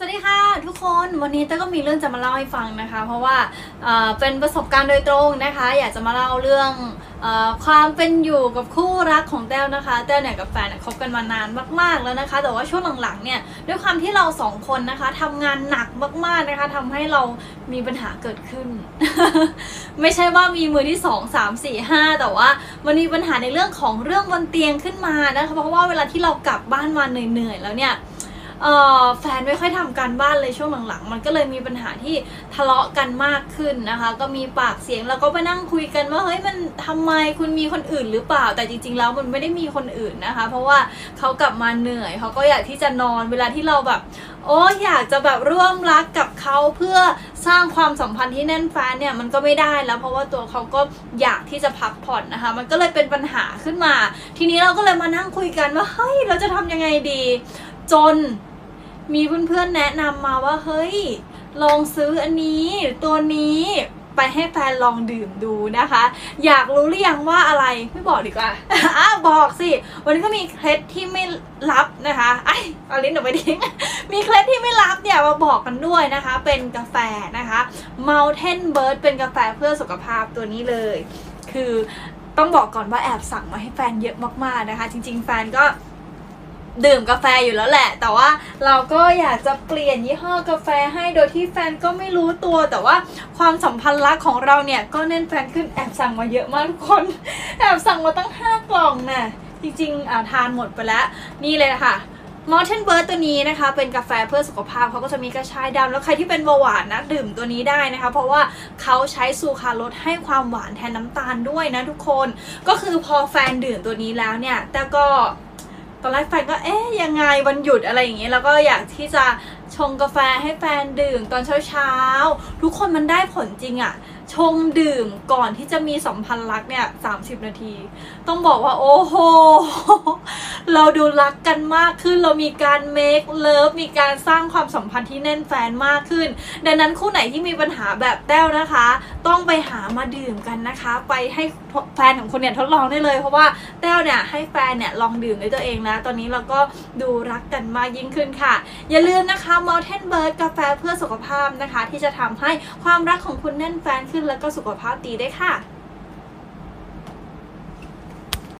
สวัสดีค่ะทุกคนวันนี้เต้ก็มีเรื่องจะมาเล่าให้ฟังนะคะ เพราะว่าเเป็นประสบการณ์โดยตรงนะคะ อยากจะมาเล่าเรื่องอความเป็นอยู่กับคู่รักของแต้วนะคะแต้วเนี่ยกับแฟนเนี่ยคบกันมานานมากๆแล้วนะคะ แต่ว่าช่วงหลังๆเนี่ยด้วยความที่เราสองคนนะคะทำงานหนักมากๆนะคะทำให้เรามีปัญหาเกิดขึ้น ไม่ใช่ว่ามีมือที่สองสามสี่ห้าแต่ว่ามันมีปัญหาในเรื่องของเรื่องบนเตียงขึ้นมานะคะเพราะว่าเวลาที่เรากลับบ้านมาเหนื่อยๆแล้วเนี่ย แฟนไม่ค่อยทำการบ้านเลยช่วงหลังๆ มันก็เลยมีปัญหาที่ทะเลาะกันมากขึ้นนะคะ ก็มีปากเสียงแล้วก็ไปนั่งคุยกันว่าเฮ้ยมันทำไมคุณมีคนอื่นหรือเปล่า แต่จริงๆแล้วมันไม่ได้มีคนอื่นนะคะ เพราะว่าเขากลับมาเหนื่อยเขาก็อยากที่จะนอนเวลาที่เราแบบโอ้อยากจะแบบร่วมรักกับเขาเพื่อสร้างความสัมพันธ์ที่แน่นแฟ้นเนี่ยมันก็ไม่ได้แล้วเพราะว่าตัวเขาก็อยากที่จะพักผ่อนนะคะ มันก็เลยเป็นปัญหาขึ้นมา ทีนี้เราก็เลยมานั่งคุยกันว่าเฮ้ยเราจะทำยังไงดี จน มีเพื่อนๆแนะนำมาว่าเฮ้ย ลองซื้ออันนี้ตัวนี้ไปให้แฟนลองดื่มดูนะคะ อยากรู้หรือยังว่าอะไรไม่บอกดีกว่าอะบอกสิ วันนี้ก็มีเคล็ดที่ไม่ลับนะคะไอ้เอาลิ้นออกไปทิ้งมีเคล็ดที่ไม่ลับเนี่ยมาบอกกันด้วยนะคะ เป็นกาแฟนะคะ Mountain Bird เป็นกาแฟเพื่อสุขภาพตัวนี้เลย คือต้องบอกก่อนว่าแอบสั่งมาให้แฟนเยอะมากๆนะคะ จริง ๆ แฟนก็ ดื่มกาแฟอยู่แล้วแหละ แต่ว่าเราก็อยากจะเปลี่ยนยี่ห้อกาแฟให้โดยที่แฟนก็ไม่รู้ตัว แต่ว่าความสัมพันธ์รักของเราเนี่ยก็แน่นแฟนขึ้นแอบสั่งมาเยอะมากทุกคน แอบสั่งมาตั้ง 5 กล่องน่ะจริงๆอ่าทานหมดไปแล้ว นี่เลยนะคะ Mountain Bird ตัวนี้นะคะ เป็นกาแฟเพื่อสุขภาพเขาก็จะมีกระชายดำแล้วใครที่เป็นเบาหวานนะดื่มตัวนี้ได้นะคะ เพราะว่าเขาใช้ซูคราโรสให้ความหวานแทนน้ำตาลด้วยนะทุกคน ก็คือพอแฟนดื่มตัวนี้แล้วเนี่ยแต่ก็ ตอนแรกแฟนก็เอ๊ะยังไงวันหยุดอะไรอย่างเงี้ยแล้วก็อยากที่จะชงกาแฟให้แฟนดื่มตอนเช้าๆ ทุกคนมันได้ผลจริงอะชงดื่มก่อนที่จะมีสัมพันธ์รักเนี่ย30 นาที ต้องบอกว่าโอ้โห เราดูรักกันมากขึ้น เรามีการ make love มีการสร้างความสัมพันธ์ที่แน่นแฟนมากขึ้น ดังนั้นคู่ไหนที่มีปัญหาแบบแต้วนะคะ ต้องไปหามาดื่มกันนะคะ ไปให้แฟนของคุณเนี่ยทดลองได้เลย เพราะว่าแต้วเนี่ยให้แฟนเนี่ยลองดื่มด้วยตัวเองนะ ตอนนี้เราก็ดูรักกันมากยิ่งขึ้นค่ะ อย่าลืมนะคะ Mountain Bird กาแฟเพื่อสุขภาพนะคะ ที่จะทำให้ความรักของคุณแน่นแฟนขึ้นแล้วก็สุขภาพดีได้ค่ะ